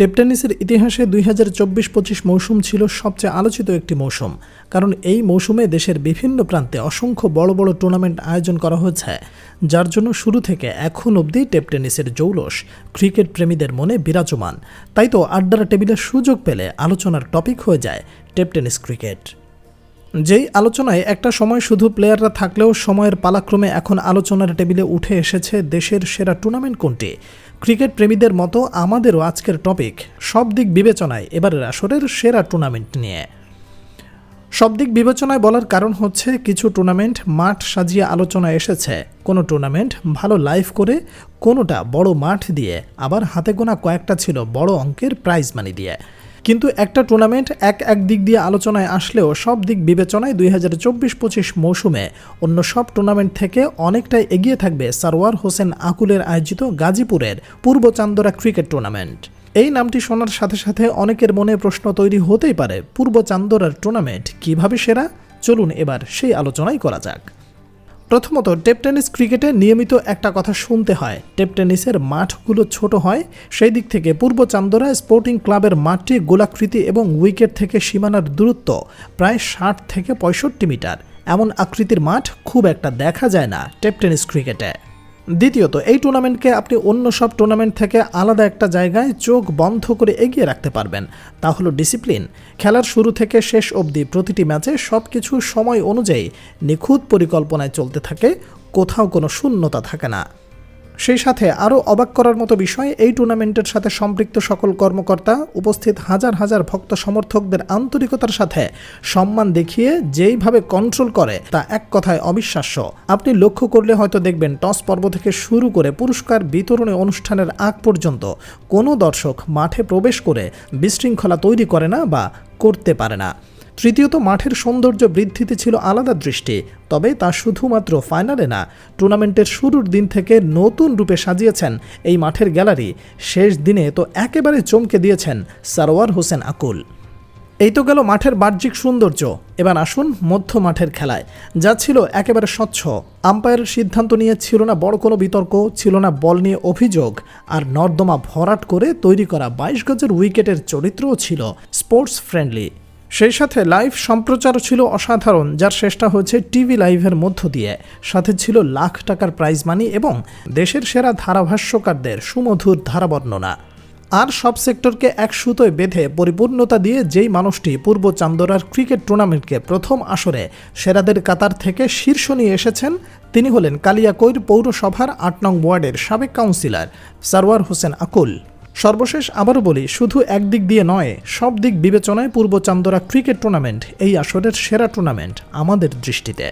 Tape টেনিসের ইতিহাসে দুই হাজার চব্বিশ পঁচিশ মৌসুম ছিল সবচেয়ে আলোচিত একটি মৌসুম, কারণ এই মৌসুমে দেশের বিভিন্ন প্রান্তে অসংখ্য বড় বড় টুর্নামেন্ট আয়োজন করা হয়েছে, যার জন্য শুরু থেকে এখন অবধি টেপ টেনিসের জৌলস ক্রিকেট প্রেমীদের মনে বিরাজমান। তাই তো আড্ডার টেবিলের সুযোগ পেলে আলোচনার টপিক হয়ে যায় টেপ টেনিস ক্রিকেট। যেই আলোচনায় একটা সময় শুধু প্লেয়াররা থাকলেও সময়ের পালাক্রমে এখন আলোচনার টেবিলে উঠে এসেছে দেশের সেরা টুর্নামেন্ট কোনটি ক্রিকেট প্রেমীদের মতো আমাদেরও আজকের টপিক সব দিক বিবেচনায় এবারের আসরের সেরা টুর্নামেন্ট নিয়ে। সব দিক বিবেচনায় বলার কারণ হচ্ছে কিছু টুর্নামেন্ট মাঠ সাজিয়ে আলোচনা এসেছে। কোনো টুর্নামেন্ট ভালো লাইভ করে, কোনোটা বড় মাঠ দিয়ে, আবার হাতে গোনা কয়েকটা ছিল বড় অঙ্কের প্রাইজ মানি দিয়ে। কিন্তু একটা টুর্নামেন্ট এক এক দিক দিয়ে আলোচনায় আসলেও সব দিক বিবেচনায় দুই হাজার চব্বিশ পঁচিশ মৌসুমে অন্য সব টুর্নামেন্ট থেকে অনেকটাই এগিয়ে থাকবে সারওয়ার হোসেন আকুলের আয়োজিত গাজীপুরের পূর্ব চান্দরা ক্রিকেট টুর্নামেন্ট। এই নামটি শোনার সাথে সাথে অনেকের মনে প্রশ্ন তৈরি হতেই পারে, পূর্ব চান্দরার টুর্নামেন্ট কীভাবে সেরা? চলুন এবার সেই আলোচনাই করা যাক। প্রথমত, টেপ টেনিস ক্রিকেটে নিয়মিত একটা কথা শুনতে হয়। টেপ টেনিসের মাঠগুলো ছোট হয়, সেই দিক থেকে পূর্ব চান্দরা স্পোর্টিং ক্লাবের মাঠটি গোলাকৃতি এবং উইকেট থেকে সীমানার দূরত্ব প্রায় ষাট থেকে পঁয়ষট্টি মিটার। এমন আকৃতির মাঠ খুব একটা দেখা যায় না টেপ টেনিস ক্রিকেটে। দ্বিতীয়ত, এই টুর্নামেন্টকে আপনি অন্য সব টুর্নামেন্ট থেকে আলাদা একটা জায়গায় চোখ বন্ধ করে এগিয়ে রাখতে পারবেন। তা হলো ডিসিপ্লিন। খেলার শুরু থেকে শেষ অবধি প্রতিটি ম্যাচে সব কিছু সময় অনুযায়ী নিখুঁত পরিকল্পনায় চলতে থাকে, কোথাও কোনো শূন্যতা থাকে না। সেই সাথে আরও অবাক করার মতো বিষয়, এই টুর্নামেন্টের সাথে সম্পৃক্ত সকল কর্মকর্তা উপস্থিত হাজার হাজার ভক্ত সমর্থকদের আন্তরিকতার সাথে সম্মান দেখিয়ে যেইভাবে কন্ট্রোল করে, তা এক কথায় অবিশ্বাস্য। আপনি লক্ষ্য করলে হয়তো দেখবেন, টস পর্ব থেকে শুরু করে পুরস্কার বিতরণী অনুষ্ঠানের আগ পর্যন্ত কোনো দর্শক মাঠে প্রবেশ করে বিশৃঙ্খলা তৈরি করে না বা করতে পারে না। তৃতীয়ত, মাঠের সৌন্দর্য বৃদ্ধিতে ছিল আলাদা দৃষ্টি, তবে তা শুধুমাত্র ফাইনালে না, টুর্নামেন্টের শুরুর দিন থেকে নতুন রূপে সাজিয়েছেন এই মাঠের গ্যালারি। শেষ দিনে তো একেবারে চমকে দিয়েছেন সারোয়ার হোসেন আকুল। এই তো গেল মাঠের বাহ্যিক সৌন্দর্য। এবার আসুন মধ্য মাঠের খেলায়। যা ছিল একেবারে স্বচ্ছ। আম্পায়ারের সিদ্ধান্ত নিয়ে ছিল না বড় কোনো বিতর্ক, ছিল না বল নিয়ে অভিযোগ, আর নর্দমা ভরাট করে তৈরি করা বাইশ গজের উইকেটের চরিত্রও ছিল স্পোর্টস ফ্রেন্ডলি। সেই সাথে লাইভ সম্প্রচারও ছিল অসাধারণ, যার শেষটা হয়েছে টিভি লাইভের মধ্য দিয়ে। সাথে ছিল লাখ টাকার প্রাইজ মানি এবং দেশের সেরা ধারাভাষ্যকারদের সুমধুর ধারাবর্ণনা। আর সব সেক্টরকে এক সুতোয় বেঁধে পরিপূর্ণতা দিয়ে যেই মানুষটি পূর্ব চান্দরার ক্রিকেট টুর্নামেন্টকে প্রথম আসরে সেরাদের কাতার থেকে শীর্ষ নিয়ে এসেছেন, তিনি হলেন কালিয়াকৈর পৌরসভার আট নং ওয়ার্ডের সাবেক কাউন্সিলর সারওয়ার হোসেন আকুল। সর্বশেষ আবারও বলি, শুধু একদিক দিয়ে নয়, সব দিক বিবেচনায় পূর্ব চান্দরা ক্রিকেট টুর্নামেন্ট এই আসরের সেরা টুর্নামেন্ট আমাদের দৃষ্টিতে।